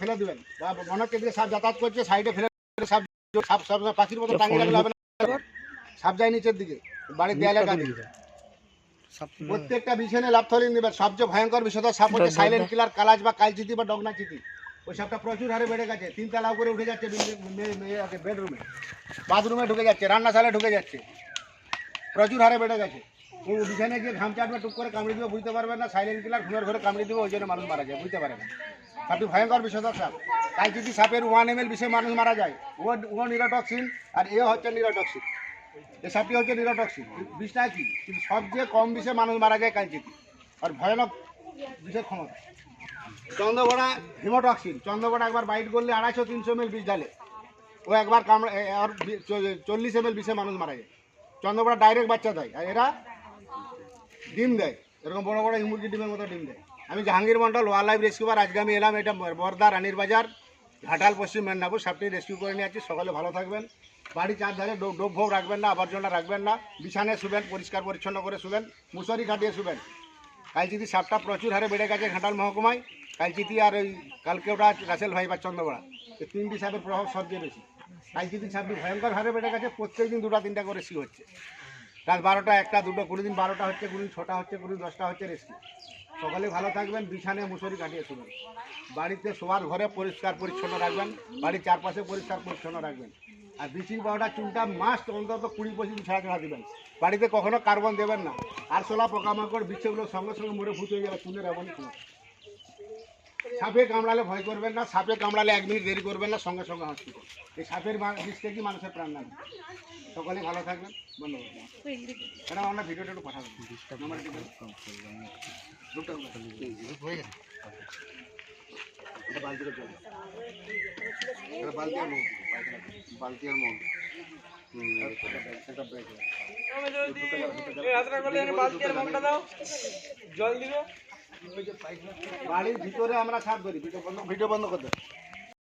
ফেলে দিবেন। বা অনেক দিকে সাপ যাতায়াত করছে সাইডে ফেলে সাপ সাপ সব পাখির মতো টাঙিয়ে রাখলে হবে না। সাপ যায় নিচের দিকে বাড়ির দেয়ালে প্রত্যেকটা বিছানে দেবেন সবচেয়ে ভয়ঙ্কর বিষয় সাপ হচ্ছে সাইলেন্ট কিলার কালাজ বা কালচিতি বা ডগনা চিতি ওই সাপটা প্রচুর হারে বেড়ে গেছে। তিন তালা উপরে উঠে যাচ্ছে বেডরুমে বাথরুমে ঢুকে যাচ্ছে রান্নাশালে ঢুকে যাচ্ছে। প্রচুর হারে বেড়ে গেছে। ও বিছানে গিয়ে ঘাম চাটবে টুক করে কামড়ে দিবে, বুঝতে পারবে না সাইলেন্ট কিলার ঘুমের ঘরে কামড়ে দিবে, ওই জন্য মানুষ মারা যায়, বুঝতে পারে না। সাপটি ভয়ঙ্কর বিষধর সাপ। কালচিতি সাপের ওয়ান এম এল বিষে মানুষ মারা যায়, ও ও নিরোটক্সিন আর এ হচ্ছে নিরোটক্সিন। এই সাপটি হচ্ছে নিরোটক্সিন। বিষটা কি? কিন্তু সবচেয়ে কম বিষে মানুষ মারা যায় কালচিতি আর ভয়ানক বিষের ক্ষমতা। চন্দ্রবড়া হিমোটক্সিন। চন্দ্রবড়া একবার বাইট করলে আড়াইশো তিনশো এম এল বিষ ঢালে। ও একবার কামড়া, এ- চল্লিশ এম এল বিষে মানুষ মারা যায়। চন্দ্রবড়া ডাইরেক্ট বাচ্চা দেয়। আর এরা ডিম দেয়। এরকম বড় বড় মুরগি ডিমের মতো ডিম দেয়। আমি জাহাঙ্গীর মন্ডল ওয়াইল্ড লাইফ রেস্কিউবার আজকে আমি এলাম, এটা বর্দা, রানীর বাজার, ঘাটাল, পশ্চিম মেদিনীপুর সাপটি রেস্কিউ করে নিয়ে আছি সকালে ভালো থাকবেন। বাড়ি চারধারে ডো- ডোব ভোগ রাখবেন না, আবর্জনা রাখবেন না। বিছানায় শুবেন, পরিষ্কার পরিচ্ছন্ন করে শুবেন, মুসরি খাটিয়ে শুবেন। কালচিতি সাপটা প্রচুর হারে বেড়ে গেছে ঘাটাল মহকুমায়। কালচিতি আর ওই কালকে ওটা রাসেল ভাই বা চন্দ্রবড়া। এই তিনটি সাপের প্রভাব সবচেয়ে বেশি। কালচিতি সাপটি ভয়ঙ্কর হারে বেড়ে গেছে প্রত্যেক দিন দুটা তিনটা করে সি হচ্ছে। রাত বারোটা, একটা, দুটো কোনো দিন বারোটা হচ্ছে দিন ছটা হচ্ছে দিন দশটা হচ্ছে রেস্কিউ। সকালে ভালো থাকবেন, বিছানায় মুসরি কাটিয়ে শুবেন বাড়িতে শোয়ার ঘরে পরিষ্কার পরিচ্ছন্ন রাখবেন, বাড়ির চারপাশে পরিষ্কার পরিচ্ছন্ন রাখবেন। আর ব্লিচিং পাউডার চুনটা মাস্ট অন্তত কুড়ি পঁচিশ ছাড়া ছাড়া দেবেন। বাড়িতে কখনো কার্বন দেবেন না। আর সোলা পোকামাকড় বিচ্ছেগুলো সঙ্গে সঙ্গে মরে হয়ে যাবে চুনের এমনই কোনো সাপে কামড়ালে ভয় করবেন না, সাপে কামড়ালে এক মিনিট দেরি করবেন না, সঙ্গে সঙ্গে হসপিটাল এই সাপের বিষ থেকে মানুষের প্রাণ নেবে সকালে ভালো থাকবেন, ধন্যবাদ। ম্যাডাম আপনার ভিডিওটা একটু পাঠাবেন। বালতি বালতি আর মগ। জল দিবে। বাড়ির ভিতরে আমরা সাপ ধরি ভিডিও বন্ধ ভিডিও বন্ধ করে